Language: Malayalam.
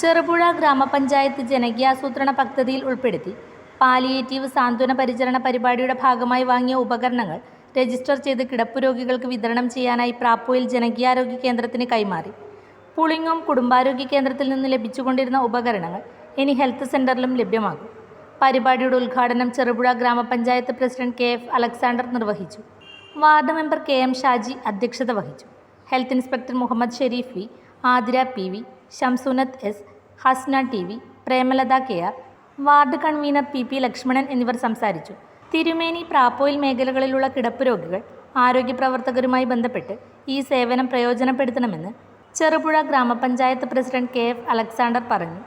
ചെറുപുഴ ഗ്രാമപഞ്ചായത്ത് ജനകീയാസൂത്രണ പദ്ധതിയിൽ ഉൾപ്പെടുത്തി പാലിയേറ്റീവ് സാന്ത്വന പരിചരണ പരിപാടിയുടെ ഭാഗമായി വാങ്ങിയ ഉപകരണങ്ങൾ രജിസ്റ്റർ ചെയ്ത് കിടപ്പ് രോഗികൾക്ക് വിതരണം ചെയ്യാനായി പ്രാപ്പോയിൽ ജനകീയാരോഗ്യ കേന്ദ്രത്തിന് കൈമാറി. പുളിങ്ങോം കുടുംബാരോഗ്യ കേന്ദ്രത്തിൽ നിന്ന് ലഭിച്ചുകൊണ്ടിരുന്ന ഉപകരണങ്ങൾ ഇനി ഹെൽത്ത് സെന്ററിലും ലഭ്യമാകും. പരിപാടിയുടെ ഉദ്ഘാടനം Cherupuzha grama panchayat president K F Alexander നിർവഹിച്ചു. Ward member K M Shaji അധ്യക്ഷത വഹിച്ചു. Health inspector Muhammad Sherif Athira P V Shamsunath S Hasna T V Premalatha K R ward convener P P Lakshmanan എന്നിവർ സംസാരിച്ചു. തിരുമേനി പ്രാപ്പോയിൽ മേഖലകളിലുള്ള കിടപ്പ് രോഗികൾ ആരോഗ്യ പ്രവർത്തകരുമായി ബന്ധപ്പെട്ട് ഈ സേവനം പ്രയോജനപ്പെടുത്തണമെന്ന് ചെറുപുഴ ഗ്രാമപഞ്ചായത്ത് പ്രസിഡന്റ് കെ എഫ് അലക്സാണ്ടർ പറഞ്ഞു.